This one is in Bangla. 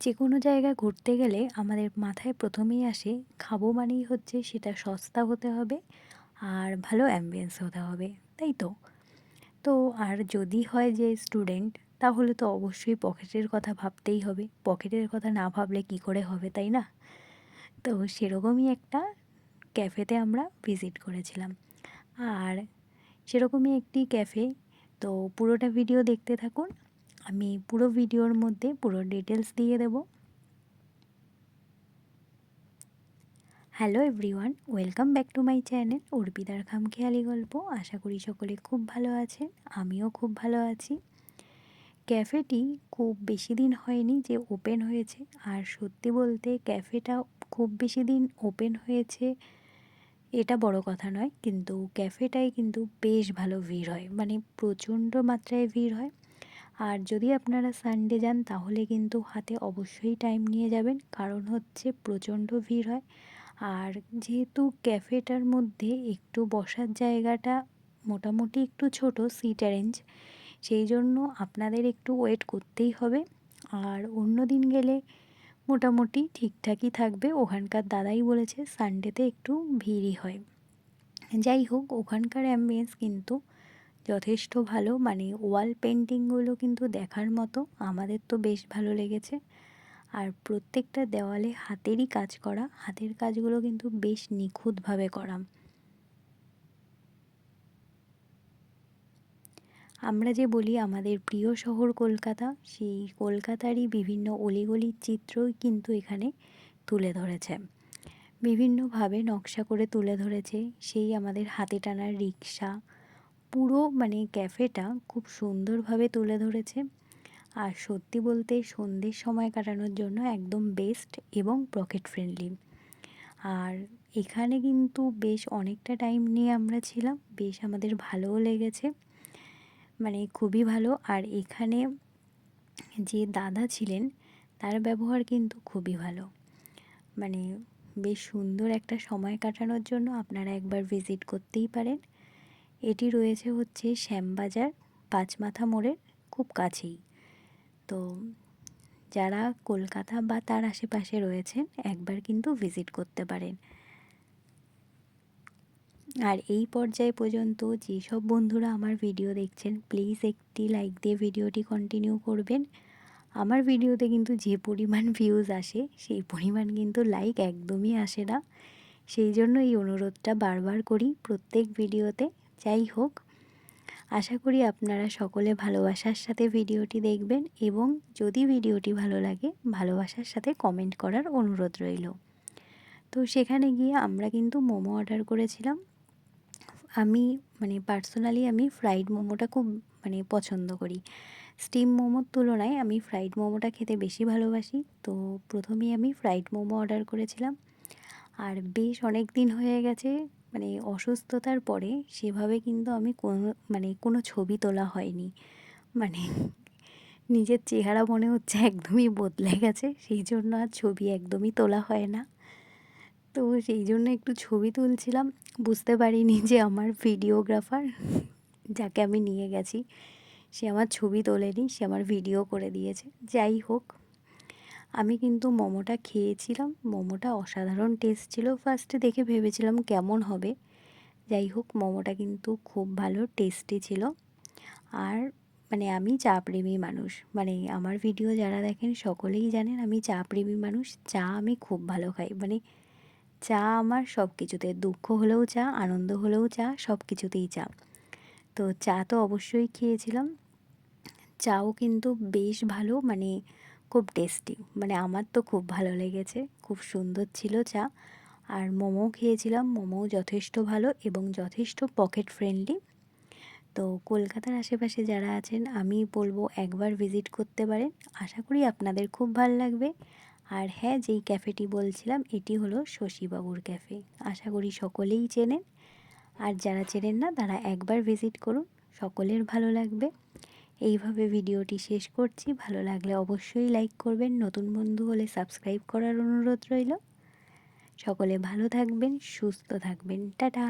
যে কোনো জায়গায় ঘুরতে গেলে আমাদের মাথায় প্রথমেই আসে, খাব মানেই হচ্ছে সেটা সস্তা হতে হবে আর ভালো অ্যাম্বিয়েন্স হতে হবে, তাই তো? তো আর যদি হয় যে স্টুডেন্ট তাহলে তো অবশ্যই পকেটের কথা ভাবতেই হবে। পকেটের কথা না ভাবলে কি করে হবে, তাই না? তো সেরকমই একটা ক্যাফেতে আমরা ভিজিট করেছিলাম। আর সেরকমই একটি ক্যাফে তো পুরোটা ভিডিও দেখতে থাকুন। আমি পুরো ভিডিওর মধ্যে পুরো ডিটেলস দিয়ে দেব। Hello everyone welcome back to my channel অর্পিতার খামখেয়ালি গল্প। আশা করি সকলে খুব ভালো আছেন, আমিও খুব ভালো আছি। ক্যাফেটি খুব বেশি দিন হয়নি যে ওপেন হয়েছে, আর সত্যি বলতে ক্যাফেটা খুব বেশি দিন ওপেন হয়েছে, এটা বড় কথা নয়, কিন্তু ক্যাফেটায় কিন্তু বেশ ভালো ভিড় হয় মানে প্রচণ্ড মাত্রায় ভিড় হয়। আর যদি আপনারা সানডে যান, তাহলে কিন্তু হাতে অবশ্যই টাইম নিয়ে যাবেন। কারণ হচ্ছে প্রচণ্ড ভিড় হয়। আর যেহেতু ক্যাফেটার মধ্যে একটু বসার জায়গাটা মোটামুটি একটু ছোট সিট অ্যারেঞ্জ সেই জন্য আপনাদের একটু ওয়েট করতেই হবে। আর অন্য দিন গেলে মোটামুটি ঠিকঠাকই থাকবে। ওখানকার দাদাই বলেছে সানডেতে একটু ভিড়ই হয়। যাই হোক, ওখানকার অ্যাম্বিয়েন্স কিন্তু যথেষ্ট ভালো। মানে ওয়াল পেন্টিংগুলো কিন্তু দেখার মতো। আমাদের তো বেশ ভালো লেগেছে। আর প্রত্যেকটা দেওয়ালে হাতেরই কাজ করা। হাতের কাজগুলো কিন্তু বেশ নিখুঁতভাবে করা। আমরা যে বলি আমাদের প্রিয় শহর কলকাতা, সেই কলকাতারই বিভিন্ন অলিগলির চিত্রই কিন্তু এখানে তুলে ধরেছে। বিভিন্নভাবে নকশা করে তুলে ধরেছে। সেই আমাদের হাতে টানার রিক্সা পুরো মানে ক্যাফেটা খুব সুন্দরভাবে তুলে ধরেছে। আর সত্যি বলতে সন্ধ্যের সময় কাটানোর জন্য একদম বেস্ট এবং পকেট ফ্রেন্ডলি আর এখানে কিন্তু বেশ অনেকটা টাইম নিয়ে আমরা ছিলাম, বেশ আমাদের ভালোও লেগেছে মানে খুবই ভালো। আর এখানে যে দাদা ছিলেন, তার ব্যবহার কিন্তু খুবই ভালো। মানে বেশ সুন্দর একটা সময় কাটানোর জন্য আপনারা একবার ভিজিট করতেই পারেন। এটি রয়েছে হচ্ছে শ্যামবাজার পাঁচমাথা মোড়ের খুব কাছেই। তো যারা কলকাতা বা তার আশেপাশে রয়েছেন, একবার কিন্তু ভিজিট করতে পারেন। আর এই পর্যায়ে পর্যন্ত যেসব বন্ধুরা আমার ভিডিও দেখছেন প্লিজ একটি লাইক দিয়ে ভিডিওটি কন্টিনিউ করবেন। আমার ভিডিওতে কিন্তু যে পরিমাণ ভিউজ আসে, সেই পরিমাণ কিন্তু লাইক একদমই আসে না। সেই জন্য এই অনুরোধটা বারবার করি প্রত্যেক ভিডিওতে যাই হোক, আশা করি আপনারা সকলে ভালোবাসার সাথে ভিডিওটি দেখবেন এবং যদি ভিডিওটি ভালো লাগে, ভালোবাসার সাথে কমেন্ট করার অনুরোধ রইল। তো সেখানে গিয়ে আমরা কিন্তু মোমো অর্ডার করেছিলাম। আমি মানে পার্সোনালি আমি ফ্রাইড মোমোটা খুব মানে পছন্দ করি। স্টিম মোমোর তুলনায় আমি ফ্রাইড মোমোটা খেতে বেশি ভালোবাসি। তো প্রথমেই আমি ফ্রাইড মোমো অর্ডার করেছিলাম। আর বেশ অনেক দিন হয়ে গেছে মানে অসুস্থতার পরে সেভাবে কিন্তু আমি কোনো মানে কোনো ছবি তোলা হয়নি। মানে নিজের চেহারা মনে হচ্ছে একদমই বদলে গেছে, সেই জন্য আর ছবি একদমই তোলা হয় না। তো সেই জন্য একটু ছবি তুলছিলাম, বুঝতে পারিনি যে আমার ভিডিওগ্রাফার যাকে আমি নিয়ে গেছি, সে আমার ছবি তোলেনি, সে আমার ভিডিও করে দিয়েছে। যাই হোক আমি কিন্তু মোমোটা খেয়েছিলাম। মোমোটা অসাধারণ টেস্ট ছিল। ফার্স্টে দেখে ভেবেছিলাম কেমন হবে। যাই হোক, মোমোটা কিন্তু খুব ভালো টেস্টি ছিল। আর মানে আমি চা প্রেমী মানুষ। মানে আমার ভিডিও যারা দেখেন সকলেই জানেন আমি চা প্রেমী মানুষ। চা আমি খুব ভালো খাই। মানে চা আমার সব কিছুতে দুঃখ হলেও চা, আনন্দ হলেও চা সব কিছুতেই চা। তো চা তো অবশ্যই খেয়েছিলাম। চাও কিন্তু বেশ ভালো। মানে খুব টেস্টি। মানে আমার তো খুব ভালো লেগেছে। খুব সুন্দর ছিল চা। আর মোমো খেয়েছিলাম। মোমো যথেষ্ট ভালো এবং যথেষ্ট পকেট ফ্রেন্ডলি তো কলকাতার আশেপাশে যারা আছেন, আমি বলব একবার ভিজিট করতে পারেন। আশা করি আপনাদের খুব ভালো লাগবে। আর হ্যাঁ যেই ক্যাফেটি বলছিলাম, এটি হলো শশীবাবুর ক্যাফে আশা করি সকলেই চেনেন। আর যারা চেনেন না, তারা একবার ভিজিট করুন। সকলের ভালো লাগবে। এইভাবে ভিডিওটি শেষ করছি। ভালো লাগলে অবশ্যই লাইক করবেন। নতুন বন্ধু হলে সাবস্ক্রাইব করার অনুরোধ রইল। সকলে ভালো থাকবেন, সুস্থ থাকবেন। টাটা!